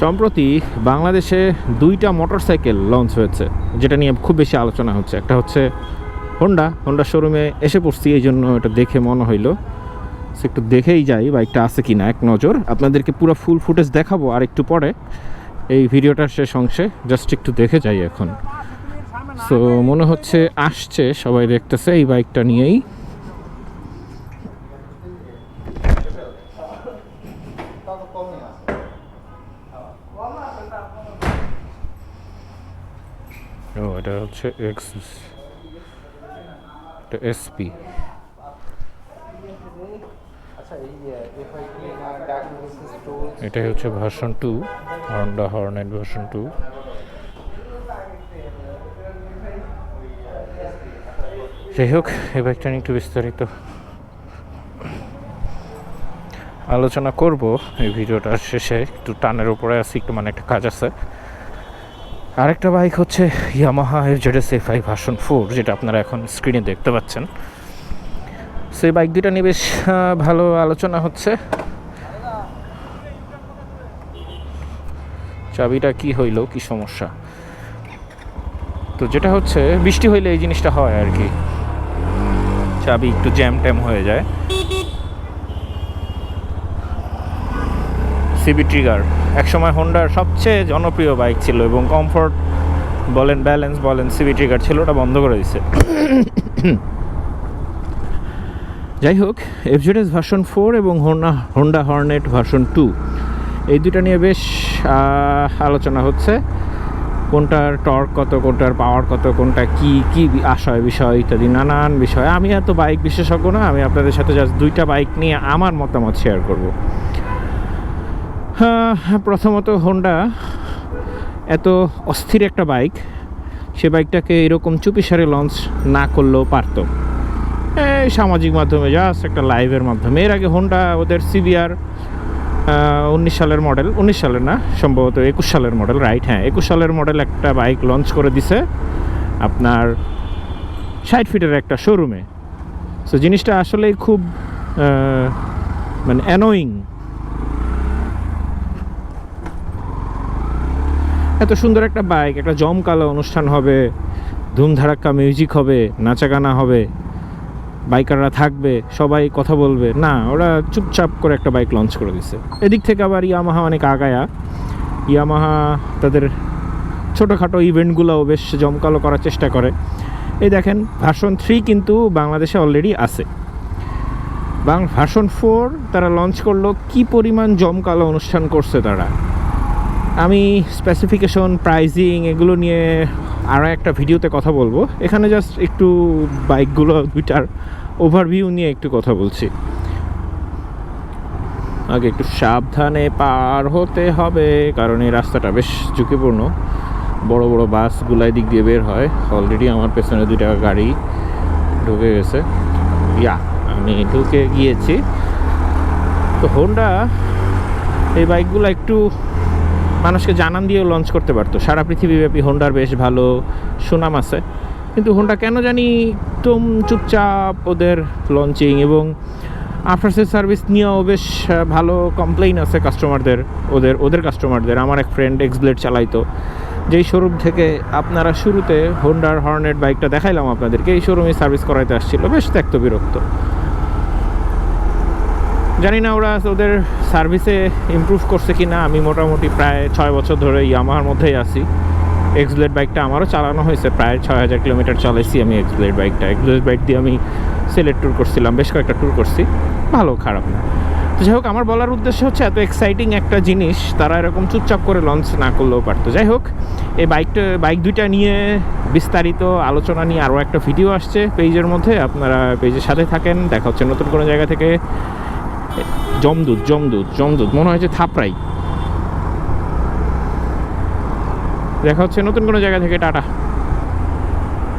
সম্প্রতি বাংলাদেশে দুইটা মোটরসাইকেল লঞ্চ হয়েছে, যেটা নিয়ে খুব বেশি আলোচনা হচ্ছে। একটা হচ্ছে হোন্ডা হোন্ডা শোরুমে এসে পড়ছি, এই জন্য এটা দেখে মনে হইল। একটু দেখেই যাই বাইকটা আছে কি না এক নজর। আপনাদেরকে পুরো ফুল ফুটেজ দেখাবো আর একটু পরে এই ভিডিওটার শেষ অংশে জাস্ট একটু দেখে যাই এখন। সো মনে হচ্ছে আসছে, সবাই দেখতেছে এই বাইকটা নিয়েই। ও এটা হচ্ছে এক্স এটা এসপি আচ্ছা টুলস এটাই হচ্ছে version two Honda Hornet version two যাই হোক এই বাইকটা নিয়ে একটু বিস্তারিত আলোচনা করব। এই ভিডিওটার শেষে একটু টানের উপরে আছি একটু মানে একটা কাজ আছে। আরেকটা বাইক হচ্ছে ইয়ামাহা এর ZS F I version four যেটা আপনারা এখন স্ক্রিনে দেখতে পাচ্ছেন। সেই বাইক দুটা নিয়ে বেশ ভালো আলোচনা হচ্ছে। চাবিটা কি হইল, কি সমস্যা? তো যেটা হচ্ছে, বৃষ্টি হইলে এই জিনিসটা হয় আর কি। চাবি একটু জ্যাম ট্যাম হয়ে যায়। সিবি ট্রিগার একসময় হোন্ডার সবচেয়ে জনপ্রিয় বাইক ছিল এবং কমফোর্ট বলেন ব্যালেন্স বলেন সিবি ট্রিগার ছিল, ওটা বন্ধ করে দিছে। যাই হোক এফজেডএস ভার্সন ফোর এবং Honda Honda Hornet version two এই দুটো নিয়ে বেশ আলোচনা হচ্ছে। কোনটার টর্ক কত, কোনটার পাওয়ার কত, কোনটা কি কি আশয় বিষয় ইত্যাদি, নানান বিষয়। আমি এত বাইক বিশেষজ্ঞ না, আমি আপনাদের সাথে জাস্ট দুইটা বাইক নিয়ে আমার মতামত শেয়ার করব। প্রথমত হোন্ডা এত অস্থির একটা বাইক। সে বাইকটাকে এরকম চুপিসারে লঞ্চ না করলেও পারতো। সামাজিক মাধ্যমে জাস্ট একটা লাইভের মাধ্যমে। এর আগে হোন্ডা ওদের সিবিআর উনিশ সালের মডেল উনিশ সালের না, সম্ভবত একুশ সালের মডেল রাইট হ্যাঁ একুশ সালের মডেল একটা বাইক লঞ্চ করে দিছে আপনার ষাট ফিটের একটা শোরুমে সো জিনিসটা আসলেই খুব মানে অ্যানোয়িং এত সুন্দর একটা বাইক একটা জমকালো অনুষ্ঠান হবে ধুমধারাক্কা মিউজিক হবে নাচা গানা হবে বাইকাররা থাকবে, সবাই কথা বলবে। না, ওরা চুপচাপ করে একটা বাইক লঞ্চ করে দিছে। এদিক থেকে আবার ইয়ামাহা অনেক আগায়া। ইয়ামাহা তাদের ছোটোখাটো ইভেন্টগুলোও বেশ জমকালো করার চেষ্টা করে। এই দেখেন ভার্সন থ্রি কিন্তু বাংলাদেশে অলরেডি আছে। বাং ভার্সন ফোর তারা লঞ্চ করল, কি পরিমাণ জমকালো অনুষ্ঠান করছে তারা। আমি স্পেসিফিকেশন প্রাইজিং এগুলো নিয়ে আরও একটা ভিডিওতে কথা বলব। এখানে জাস্ট একটু বাইকগুলো দুইটার ওভারভিউ নিয়ে একটু কথা বলছি। আগে একটু সাবধানে পার হতে হবে, কারণ এই রাস্তাটা বেশ ঝুঁকিপূর্ণ। বড় বড় বাসগুলো দিক দিয়ে বের হয়। অলরেডি আমার পেছনে দুইটা গাড়ি ঢুকে গেছে। ইয়া আমি ঢুকে গিয়েছি। তো হোন্ডা এই বাইকগুলো একটু মানুষকে জানান দিয়েও লঞ্চ করতে পারতো। সারা পৃথিবীব্যাপী হোন্ডার বেশ ভালো সুনাম আছে। কিন্তু হোন্ডা কেন জানি একদম চুপচাপ ওদের লঞ্চিং এবং আফটার সেল সার্ভিস নিয়েও বেশ ভালো কমপ্লেইন আছে কাস্টমারদের ওদের ওদের কাস্টমারদের আমার এক ফ্রেন্ড এক্সব্লেড চালাইতো। যেই শোরুম থেকে আপনারা শুরুতে হোন্ডার হর্নেট বাইকটা দেখাইলাম আপনাদেরকে, এই শোরুমে সার্ভিস করাইতে আসছিল। বেশ ত্যক্ত বিরক্ত জানি না ওরা ওদের সার্ভিসে ইমপ্রুভ করছে কি না আমি মোটামুটি প্রায় ছয় বছর ধরে ইয়ামাহার মধ্যেই আছি। এক্সব্লেড বাইকটা আমারও চালানো হয়েছে। প্রায় ছয় হাজার কিলোমিটার চালাইছি আমি এক্সব্লেড বাইকটা এক্সব্লেড বাইক দিয়ে আমি সিলেট ট্যুর করছিলাম, বেশ কয়েকটা ট্যুর করছি। ভালো, খারাপ না। তো যাই হোক, আমার বলার উদ্দেশ্য হচ্ছে এত এক্সাইটিং একটা জিনিস, তারা এরকম চুপচাপ করে লঞ্চ না করলেও পারতো। যাই হোক, এই বাইকটা বাইক দুইটা নিয়ে বিস্তারিত আলোচনা নিয়ে আরও একটা ভিডিও আসছে পেজের মধ্যে। আপনারা পেজের সাথে থাকেন, দেখা হচ্ছে নতুন কোনো জায়গা থেকে। জমদুত জমদুত জমদুত মনে হয়েছে থাপড়াই। দেখা হচ্ছে নতুন কোনো জায়গা থেকে টাটা।